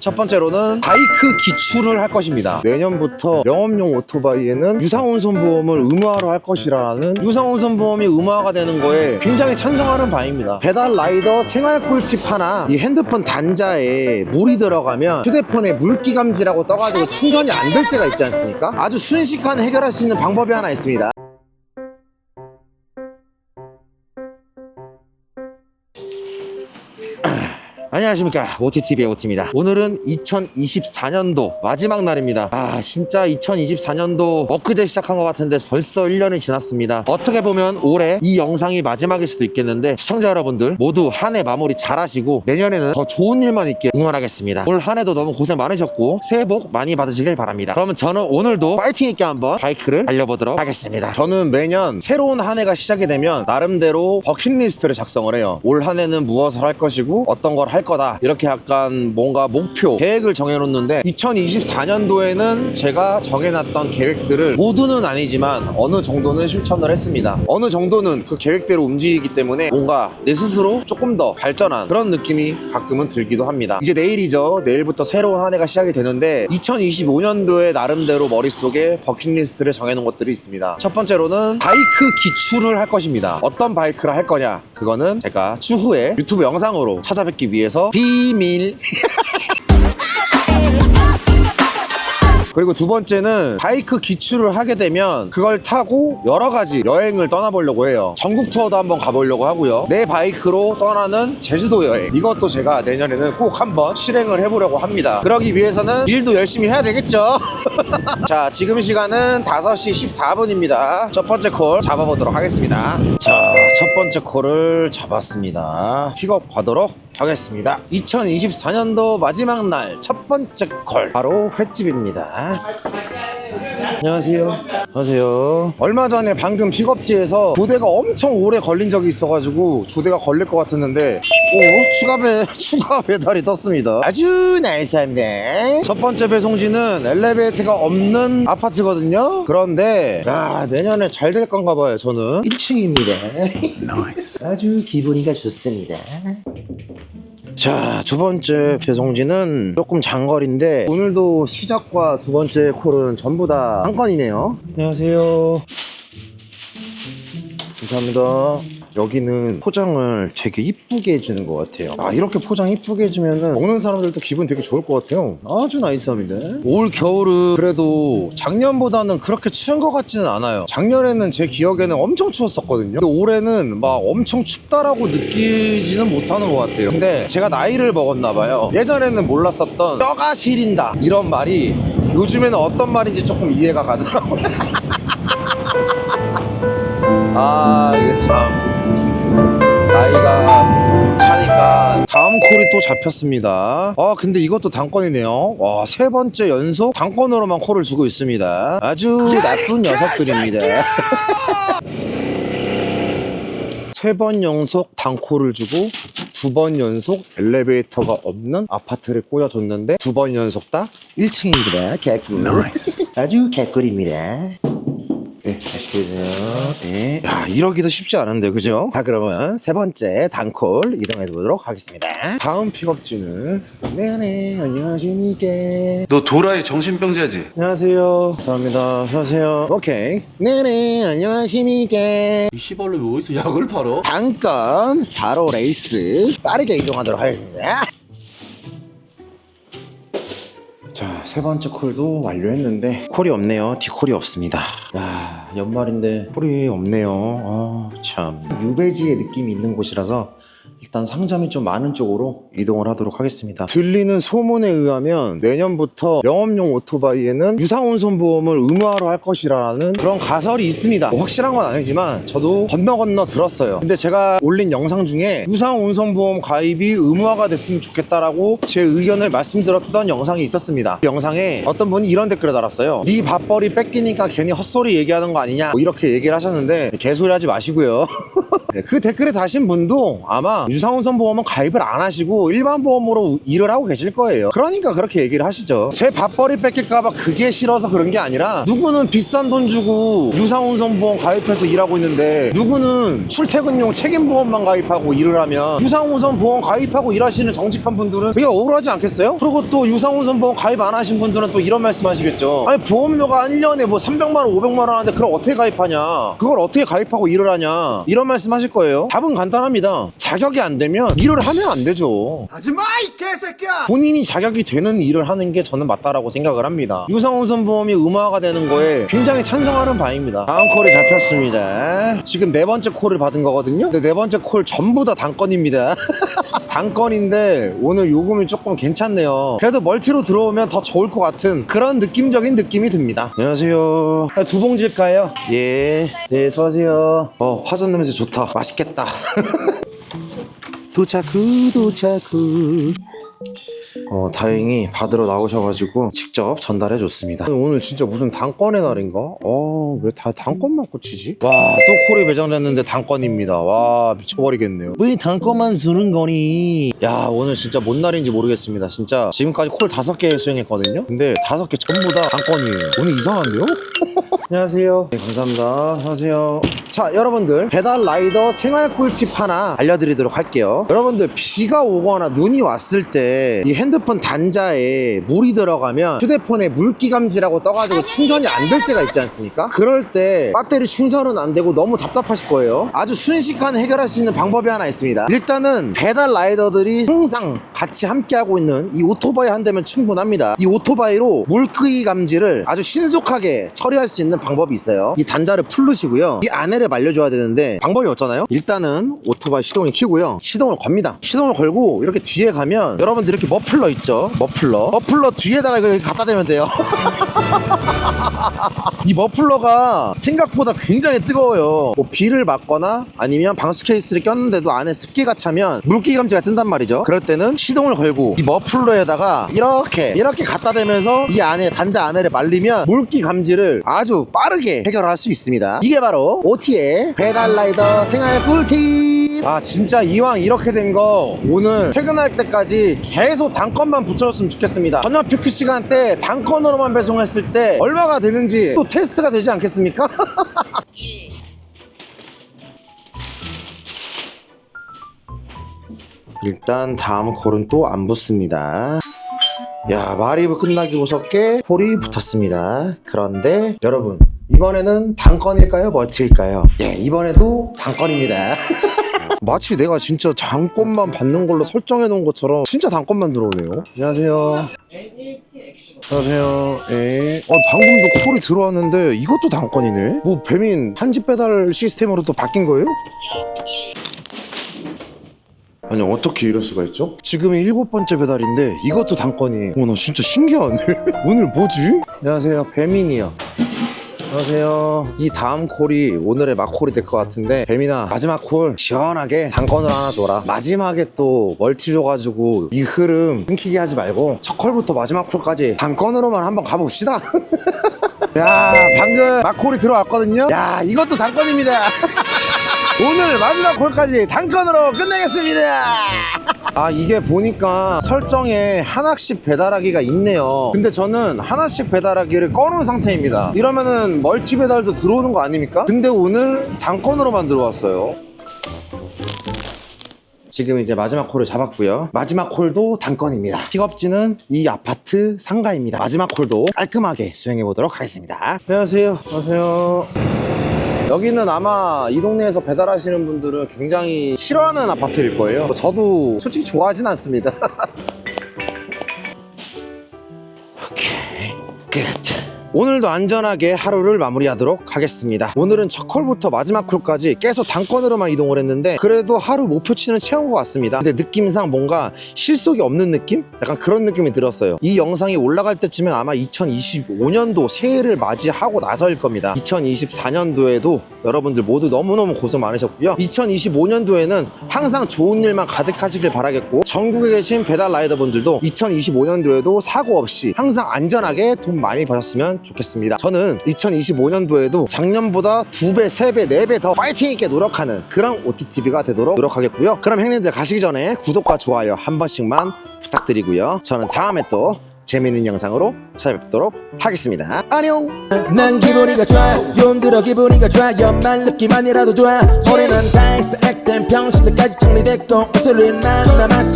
첫 번째로는 바이크 기출을 할 것입니다. 내년부터 영업용 오토바이에는 유상운송보험을 의무화로 할 것이라는 유상운송보험이 의무화가 되는 거에 굉장히 찬성하는 바입니다. 배달 라이더 생활 꿀팁 하나 이 핸드폰 단자에 물이 들어가면 휴대폰에 물기 감지라고 떠가지고 충전이 안 될 때가 있지 않습니까? 아주 순식간에 해결할 수 있는 방법이 하나 있습니다. 안녕하십니까. OTTV의 오티입니다. 오늘은 2024년도 마지막 날입니다. 아 진짜 2024년도 엊그제 시작한 것 같은데 벌써 1년이 지났습니다. 어떻게 보면 올해 이 영상이 마지막일 수도 있겠는데 시청자 여러분들 모두 한 해 마무리 잘 하시고 내년에는 더 좋은 일만 있게 응원하겠습니다. 올 한 해도 너무 고생 많으셨고 새해 복 많이 받으시길 바랍니다. 그러면 저는 오늘도 파이팅 있게 한번 바이크를 달려보도록 하겠습니다. 저는 매년 새로운 한 해가 시작이 되면 나름대로 버킷리스트를 작성을 해요. 올 한 해는 무엇을 할 것이고 어떤 걸할 거다. 이렇게 약간 뭔가 목표 계획을 정해놓는데 2024년도에는 제가 정해놨던 계획들을 모두는 아니지만 어느 정도는 실천을 했습니다. 어느 정도는 그 계획대로 움직이기 때문에 뭔가 내 스스로 조금 더 발전한 그런 느낌이 가끔은 들기도 합니다. 이제 내일이죠. 내일부터 새로운 한 해가 시작이 되는데 2025년도에 나름대로 머릿속에 버킷리스트를 정해놓은 것들이 있습니다. 첫 번째로는 바이크 기출을 할 것입니다. 어떤 바이크를 할 거냐? 그거는 제가 추후에 유튜브 영상으로 찾아뵙기 위해서 비밀 그리고 두 번째는 바이크 기출을 하게 되면 그걸 타고 여러 가지 여행을 떠나보려고 해요. 전국 투어도 한번 가보려고 하고요. 내 바이크로 떠나는 제주도 여행. 이것도 제가 내년에는 꼭 한번 실행을 해보려고 합니다. 그러기 위해서는 일도 열심히 해야 되겠죠? 자, 지금 시간은 5시 14분입니다. 첫 번째 콜 잡아보도록 하겠습니다. 자, 첫 번째 콜을 잡았습니다. 픽업하도록 하겠습니다. 2024년도 마지막 날 첫 번째 콜 바로 횟집입니다. 안녕하세요. 안녕하세요. 얼마 전에 방금 픽업지에서 조대가 엄청 오래 걸린 적이 있어가지고 조대가 걸릴 것 같았는데 오 추가 배 추가 배달이 떴습니다. 아주 나이스합니다. 첫 번째 배송지는 엘리베이터가 없는 아파트거든요. 그런데 야 내년에 잘 될 건가 봐요. 저는 1층입니다. 아주 기분이가 좋습니다. 자, 두 번째 배송지는 조금 장거리인데 오늘도 시작과 두 번째 콜은 전부 다 한 건이네요. 안녕하세요. 감사합니다. 여기는 포장을 되게 이쁘게 해주는 것 같아요. 아, 이렇게 포장 이쁘게 해주면은 먹는 사람들도 기분 되게 좋을 것 같아요. 아주 나이스합니다. 올 겨울은 그래도 작년보다는 그렇게 추운 것 같지는 않아요. 작년에는 제 기억에는 엄청 추웠었거든요. 근데 올해는 막 엄청 춥다라고 느끼지는 못하는 것 같아요. 근데 제가 나이를 먹었나 봐요. 예전에는 몰랐었던 뼈가 시린다 이런 말이 요즘에는 어떤 말인지 조금 이해가 가더라고요. 아 이게 참 나이가 차니까. 다음 콜이 또 잡혔습니다. 아 근데 이것도 당권이네요. 와 세 번째 연속 당권으로만 콜을 주고 있습니다. 아주 나쁜 녀석들입니다. 세 번 연속 당코를 주고 두 번 연속 엘리베이터가 없는 아파트를 꼬여줬는데 두 번 연속 다 1층입니다. 개꿀. 아주 개꿀입니다 네, 맛있게 드세요. 네. 야, 이러기도 쉽지 않은데, 그죠? 자, 그러면 세 번째 단콜 이동해 보도록 하겠습니다. 다음 픽업지는, 네네, 안녕하십니까. 너 도라이 정신병자지? 안녕하세요. 감사합니다. 안녕하세요. 오케이. 네네, 안녕하십니까. 이 씨발로 왜 어디서 약을 팔어? 당권, 바로 레이스, 빠르게 이동하도록 하겠습니다. 자, 세 번째 콜도 완료했는데 콜이 없네요. 뒷콜이 없습니다. 야, 연말인데 콜이 없네요. 아, 참. 유배지의 느낌이 있는 곳이라서 일단 상점이 좀 많은 쪽으로 이동을 하도록 하겠습니다. 들리는 소문에 의하면 내년부터 영업용 오토바이에는 유상운송보험을 의무화로 할 것이라는 그런 가설이 있습니다. 뭐 확실한 건 아니지만 저도 건너 건너 들었어요. 근데 제가 올린 영상 중에 유상운송보험 가입이 의무화가 됐으면 좋겠다라고 제 의견을 말씀드렸던 영상이 있었습니다. 그 영상에 어떤 분이 이런 댓글을 달았어요. 네 밥벌이 뺏기니까 괜히 헛소리 얘기하는 거 아니냐 뭐 이렇게 얘기를 하셨는데 개소리 하지 마시고요. 네, 그 댓글에 다신 분도 아마 유상훈선 보험은 가입을 안 하시고 일반 보험으로 일을 하고 계실 거예요. 그러니까 그렇게 얘기를 하시죠. 제 밥벌이 뺏길까봐 그게 싫어서 그런 게 아니라 누구는 비싼 돈 주고 유상훈선 보험 가입해서 일하고 있는데 누구는 출퇴근용 책임보험만 가입하고 일을 하면 유상훈선 보험 가입하고 일하시는 정직한 분들은 되게 억울하지 않겠어요? 그리고 또 유상훈선 보험 가입 안 하신 분들은 또 이런 말씀 하시겠죠. 아니 보험료가 1년에 뭐 300만 원, 500만 원 하는데 그걸 어떻게 가입하냐? 그걸 어떻게 가입하고 일을 하냐? 이런 말씀 하실 거예요. 답은 간단합니다. 자격이 안 되면 일을 하면 안 되죠. 하지마 이 개새끼야 본인이 자격이 되는 일을 하는 게 저는 맞다라고 생각을 합니다. 유상훈 선 보험이 의무화가 되는 거에 굉장히 찬성하는 바입니다. 다음 콜이 잡혔습니다. 지금 네 번째 콜을 받은 거거든요. 근데 네 번째 콜 전부 다 단건입니다. 단건인데 오늘 요금이 조금 괜찮네요. 그래도 멀티로 들어오면 더 좋을 것 같은 그런 느낌적인 느낌이 듭니다. 안녕하세요. 아, 두 봉지일까요? 예. 네, 수고하세요. 어, 화전 냄새 좋다. 맛있겠다. 도착후, 도착후. 어, 다행히 받으러 나오셔가지고 직접 전달해 줬습니다. 오늘 진짜 무슨 단건의 날인가? 어, 왜다 단건만 꽂히지? 와, 또 콜이 배정됐는데 단건입니다. 와, 미쳐버리겠네요. 왜 단건만 주는 거니? 야, 오늘 진짜 뭔 날인지 모르겠습니다. 진짜 지금까지 콜 다섯 개 수행했거든요? 근데 다섯 개 전부 다 단건이에요. 오늘 이상한데요? 안녕하세요. 네, 감사합니다. 안녕하세요. 자, 여러분들 배달 라이더 생활 꿀팁 하나 알려드리도록 할게요. 여러분들 비가 오거나 눈이 왔을 때 이 핸드폰 단자에 물이 들어가면 휴대폰에 물기 감지라고 떠가지고 충전이 안 될 때가 있지 않습니까? 그럴 때 배터리 충전은 안 되고 너무 답답하실 거예요. 아주 순식간에 해결할 수 있는 방법이 하나 있습니다. 일단은 배달 라이더들이 항상 같이 함께하고 있는 이 오토바이 한 대면 충분합니다. 이 오토바이로 물기 감지를 아주 신속하게 처리할 수 있는 방법이 있어요. 이 단자를 풀르시고요. 이 안에 를 말려줘야 되는데 방법이 없잖아요. 일단은 오토바이 시동을 켜고요. 시동을 겁니다. 시동을 걸고 이렇게 뒤에 가면 여러분들 이렇게 머플러 있죠? 머플러. 머플러 뒤에다가 이거 갖다 대면 돼요. 이 머플러가 생각보다 굉장히 뜨거워요. 뭐 비를 맞거나 아니면 방수 케이스를 꼈는데도 안에 습기가 차면 물기 감지가 뜬단 말이죠. 그럴 때는 시동을 걸고 이 머플러에다가 이렇게 이렇게 갖다 대면서 이 안에 단자 안에를 말리면 물기 감지를 아주 빠르게 해결할 수 있습니다. 이게 바로 OT의 배달 라이더 생활 꿀팁. 아 진짜 이왕 이렇게 된 거 오늘 퇴근할 때까지 계속 단건만 붙여줬으면 좋겠습니다. 저녁 피크 시간 때 단건으로만 배송했을 때 얼마가 되는지 또 테스트가 되지 않겠습니까? 일단 다음 콜은 또 안 붙습니다. 야, 마리브 끝나기 무섭게 폴이 붙었습니다. 그런데 여러분, 이번에는 단건일까요? 멀티일까요? 예, 이번에도 단건입니다. 마치 내가 진짜 단건만 받는 걸로 설정해 놓은 것처럼 진짜 단건만 들어오네요. 안녕하세요. 안녕하세요. 예. 어, 방금도 콜이 들어왔는데 이것도 단건이네. 뭐 배민 한집 배달 시스템으로 또 바뀐 거예요? 아니 어떻게 이럴 수가 있죠? 지금이 일곱 번째 배달인데 이것도 단건이. 어나 진짜 신기하네. 오늘 뭐지? 안녕하세요 배민이요. 안녕하세요. 이 다음 콜이 오늘의 막콜이 될 것 같은데 배민아 마지막 콜 시원하게 단건을 하나 줘라. 마지막에 또 멀티 줘가지고 이 흐름 끊기게 하지 말고 첫 콜부터 마지막 콜까지 단건으로만 한번 가봅시다. 야 방금 막콜이 들어왔거든요. 야 이것도 단건입니다. 오늘 마지막 콜까지 단건으로 끝내겠습니다. 아 이게 보니까 설정에 하나씩 배달하기가 있네요. 근데 저는 하나씩 배달하기를 꺼놓은 상태입니다. 이러면은 멀티 배달도 들어오는 거 아닙니까? 근데 오늘 단건으로만 들어왔어요. 지금 이제 마지막 콜을 잡았고요. 마지막 콜도 단건입니다. 픽업지는 이 아파트 상가입니다. 마지막 콜도 깔끔하게 수행해 보도록 하겠습니다. 안녕하세요. 안녕하세요. 여기는 아마 이 동네에서 배달하시는 분들은 굉장히 싫어하는 아파트일 거예요. 저도 솔직히 좋아하진 않습니다. 오케이, 끝. 오늘도 안전하게 하루를 마무리하도록 하겠습니다. 오늘은 첫 콜부터 마지막 콜까지 계속 단건으로만 이동을 했는데 그래도 하루 목표치는 채운 것 같습니다. 근데 느낌상 뭔가 실속이 없는 느낌? 약간 그런 느낌이 들었어요. 이 영상이 올라갈 때쯤엔 아마 2025년도 새해를 맞이하고 나서일 겁니다. 2024년도에도 여러분들 모두 너무너무 고생 많으셨고요. 2025년도에는 항상 좋은 일만 가득하시길 바라겠고 전국에 계신 배달 라이더분들도 2025년도에도 사고 없이 항상 안전하게 돈 많이 버셨으면 좋겠습니다. 저는 2025년도에도 작년보다 두 배, 세 배, 네배더 파이팅 있게 노력하는 그런 OTTV가 되도록 노력하겠고요. 그럼 형님들 가시기 전에 구독과 좋아요 한 번씩만 부탁드리고요. 저는 다음에 또 재미있는 영상으로 찾아뵙도록 하겠습니다. 안녕! 난 기분이가 좋아 용 들어 기분이가 좋아 연말 느낌만이라도 좋아 올해는 다했어 액땜 병신들까지 정리됐고 웃을 일만 남았지